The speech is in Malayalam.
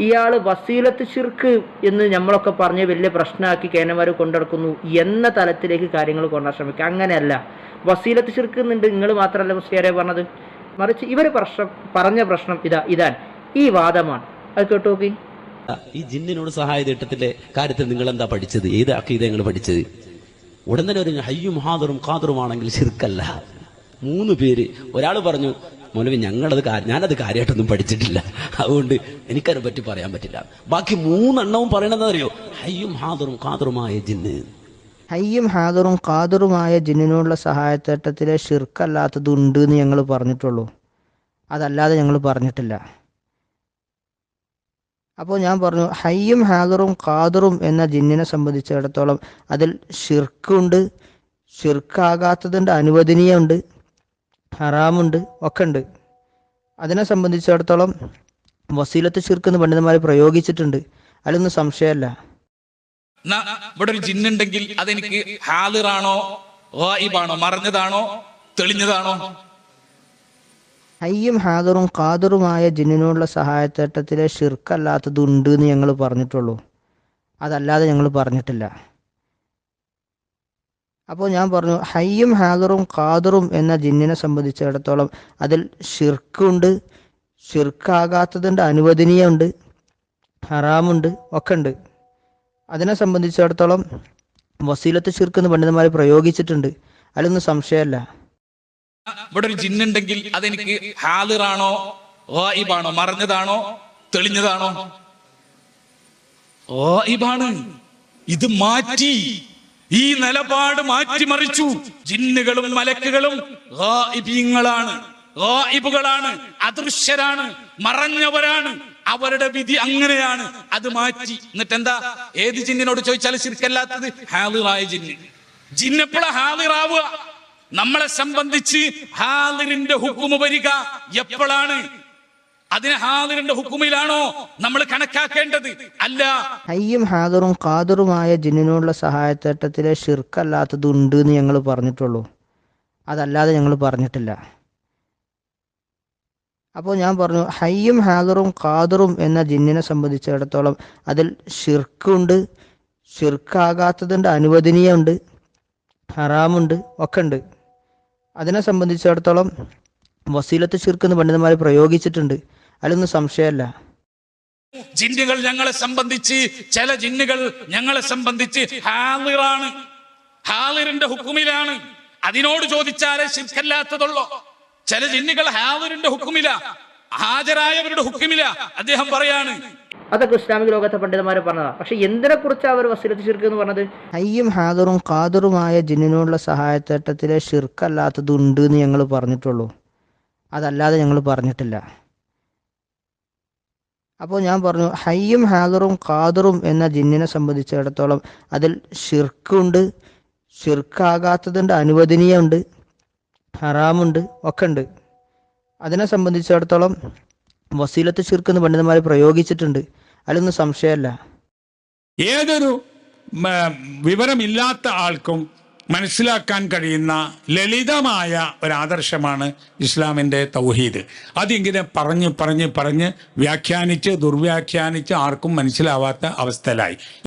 ഇയാൾ വസീലത്ത് ശിർക്ക് എന്ന് നമ്മളൊക്കെ പറഞ്ഞ് വലിയ പ്രശ്നമാക്കി കേനമാർ കൊണ്ടെടുക്കുന്നു എന്ന തലത്തിലേക്ക് കാര്യങ്ങൾ കൊണ്ടാൻ ശ്രമിക്കുക. അങ്ങനെയല്ല. വസീലത്ത് ശിർക്ക് എന്നുണ്ട് നിങ്ങൾ മാത്രമല്ല മുസ്ലിയാരെ പറഞ്ഞത്. മറിച്ച് ഇവർ പ്രശ്നം പറഞ്ഞ പ്രശ്നം ഇതാ ഇതാണ്. ഈ വാദമാണ്. അത് കേട്ടു നോക്കി. ഈ ജിന്നിനോട് സഹായ തേട്ടത്തിന്റെ കാര്യത്തിൽ നിങ്ങൾ എന്താ പഠിച്ചത്? ഏത് അക്കീത നിങ്ങൾ പഠിച്ചത്? ഉടൻ തന്നെ ഒരു ഹയ്യും ഹാദറും കാതറുമാണെങ്കിൽ ശിർക്കല്ല. മൂന്ന് പേര്. ഒരാൾ പറഞ്ഞു മൗലവി ഞങ്ങളത് ഞാനത് കാര്യമായിട്ടൊന്നും പഠിച്ചിട്ടില്ല. അതുകൊണ്ട് എനിക്കതിനെ പറ്റി പറയാൻ പറ്റില്ല. ബാക്കി മൂന്നെണ്ണവും പറയണത് അറിയോ ഹയ്യും ഹാദറും കാതറുമായ ജിന്ന്. ഹയ്യും ഹാദറും കാതറുമായ ജിന്നിനോടുള്ള സഹായത്തേട്ടത്തിലെ ഷിർക്കല്ലാത്തതുണ്ട് എന്ന് ഞങ്ങൾ പറഞ്ഞിട്ടുള്ളൂ. അതല്ലാതെ ഞങ്ങൾ പറഞ്ഞിട്ടില്ല. അപ്പോൾ ഞാൻ പറഞ്ഞു ഹയ്യും ഹാദറും കാതറും എന്ന ജിന്നിനെ സംബന്ധിച്ചിടത്തോളം അതിൽ ഷിർക്കുണ്ട് ഷിർക്കാകാത്തതുണ്ട് അനുവദനീയമുണ്ട്. ഹറാമുണ്ട് ഒക്കെ ഉണ്ട് അതിനെ സംബന്ധിച്ചിടത്തോളം വസീലത്ത് ഷിർക്ക് എന്ന് പണ്ഡിതന്മാർ പ്രയോഗിച്ചിട്ടുണ്ട്. അതിലൊന്നും സംശയമല്ല. ഇവിടെ ഒരു ജിന്നുണ്ടെങ്കിൽ അതെനിക്ക് ഹാലിറാണോ ഗായിബാണോ മറഞ്ഞതാണോ തെളിഞ്ഞതാണോ? ഹയ്യും ഹാദറും ഖാദറുമായ ജിന്നിനോടുള്ള സഹായത്തേട്ടത്തിലെ ഷിർക്കല്ലാത്തതുണ്ട് എന്ന് ഞങ്ങൾ പറഞ്ഞിട്ടുള്ളൂ. അതല്ലാതെ ഞങ്ങൾ പറഞ്ഞിട്ടില്ല. അപ്പോൾ ഞാൻ പറഞ്ഞു ഹയ്യും ഹാദറും ഖാദറും എന്ന ജിന്നിനെ സംബന്ധിച്ചിടത്തോളം അതിൽ ഷിർക്കുണ്ട് ഷിർക്കാകാത്തതുണ്ട് അനുവദനീയമുണ്ട് ഹറാമുണ്ട് ഒക്കെ ഉണ്ട് അതിനെ സംബന്ധിച്ചിടത്തോളം വസീലത്ത് ഷിർക്ക് എന്ന് പണ്ഡിതന്മാർ പ്രയോഗിച്ചിട്ടുണ്ട്. അതിലൊന്നും സംശയമല്ല. ഇവിടെ ഒരു ജിന്നുണ്ടെങ്കിൽ അതെനിക്ക് ഹാലിറാണോ ഗായിബാണോ മറഞ്ഞതാണോ തെളിഞ്ഞതാണോ? ഓയിബാണ് ഇത് മാറ്റി ഈ നിലപാട് മാറ്റിമറിച്ചു. ജിന്നുകളും മലക്കുകളും അദൃശ്യരാണ്. മറഞ്ഞവരാണ്. അവരുടെ വിധി അങ്ങനെയാണ്. അത് മാറ്റി. എന്നിട്ട് എന്താ ഏത് ജിന്നിനോട് ചോദിച്ചാൽ ശരിക്കല്ലാത്തത് ഹാലിറായ ജിന്ന്. ജിന്നെപ്പോഴാ ഹാലിറാവുക നമ്മളെ സംബന്ധിച്ച് ഹാലിറിന്റെ ഹുക്കുമ വരിക എപ്പോഴാണ് അതിന് ഹാദിറിന്റെ ഹുക്കുമിലാണോ നമ്മൾ കണക്കാക്കേണ്ടത്? അല്ല. ഹയ്യും ഹാദറും ഖാദറുമായ ജിന്നിനോടുള്ള സഹായത്തേട്ടത്തിലെ ഷിർക്കല്ലാത്തതുണ്ട് എന്ന് ഞങ്ങൾ പറഞ്ഞിട്ടുള്ളൂ. അതല്ലാതെ ഞങ്ങൾ പറഞ്ഞിട്ടില്ല. അപ്പോൾ ഞാൻ പറഞ്ഞു ഹയ്യും ഹാദറും ഖാദറും എന്ന ജിന്നിനെ സംബന്ധിച്ചിടത്തോളം അതിൽ ഷിർക്കുണ്ട് ഷിർക്കാകാത്തതിന്റെ അനുവദനീയമുണ്ട് ഹറാമുണ്ട് ഒക്കെ ഉണ്ട് അതിനെ സംബന്ധിച്ചിടത്തോളം വസീലത്ത് ഷിർക്ക് എന്ന് പണ്ഡിതന്മാർ പ്രയോഗിച്ചിട്ടുണ്ട്. അതിലൊന്നും സംശയമല്ല. ജിന്നുകൾ ഞങ്ങളെ സംബന്ധിച്ച് ചില ജിന്നുകൾ ഞങ്ങളെ സംബന്ധിച്ച് ഹാലിറാണ് ഹാലിറിന്റെ ഹുക്കുമിലാണ്. അതിനോട് ചോദിച്ചാലേ ശിർക്കല്ലാത്തതുള്ളൂ ചില ജിന്നുകൾ ഹാലിറിന്റെ ഹുക്കുമില. ഹാജരായവരുടെ ഹുക്കുമില. അദ്ദേഹം പറയാണ്. അതൊക്കെ ഇസ്ലാമിക ലോകത്തെ പണ്ഡിതന്മാരെ പറഞ്ഞതാ. പക്ഷെ എന്തിനെ കുറിച്ചാണ് അവർ വസീലത്ത് ഷിർക്ക് എന്ന് പറഞ്ഞത്? ഹയ്യും ഹാദറും കാതറുമായ ജിന്നിനോടുള്ള സഹായത്തേട്ടത്തിലെ ഷിർക്കല്ലാത്തതുണ്ട് എന്ന് ഞങ്ങൾ പറഞ്ഞിട്ടുള്ളൂ. അതല്ലാതെ ഞങ്ങൾ പറഞ്ഞിട്ടില്ല. അപ്പോൾ ഞാൻ പറഞ്ഞു ഹയ്യും ഹാദറും ഖാദറും എന്ന ജിന്നിനെ സംബന്ധിച്ചിടത്തോളം അതിൽ ഷിർക്കുണ്ട് ഷിർക്കാകാത്തതുണ്ട് അനുവദനീയമുണ്ട് ഹറാമുണ്ട് ഒക്കെ ഉണ്ട് അതിനെ സംബന്ധിച്ചിടത്തോളം വസീലത്ത് ഷിർക്ക് എന്ന് പണ്ഡിതന്മാർ പ്രയോഗിച്ചിട്ടുണ്ട്. അതിലൊന്നും സംശയമല്ല. ഏതൊരു വിവരമില്ലാത്ത ആൾക്കും മനസ്സിലാക്കാൻ കഴിയുന്ന ലളിതമായ ഒരു ആദർശമാണ് ഇസ്ലാമിന്റെ തൗഹീദ്. അതിങ്ങനെ പറഞ്ഞ് പറഞ്ഞ് പറഞ്ഞ് വ്യാഖ്യാനിച്ച് ദുർവ്യാഖ്യാനിച്ച് ആർക്കും മനസ്സിലാവാത്ത അവസ്ഥയിലായി.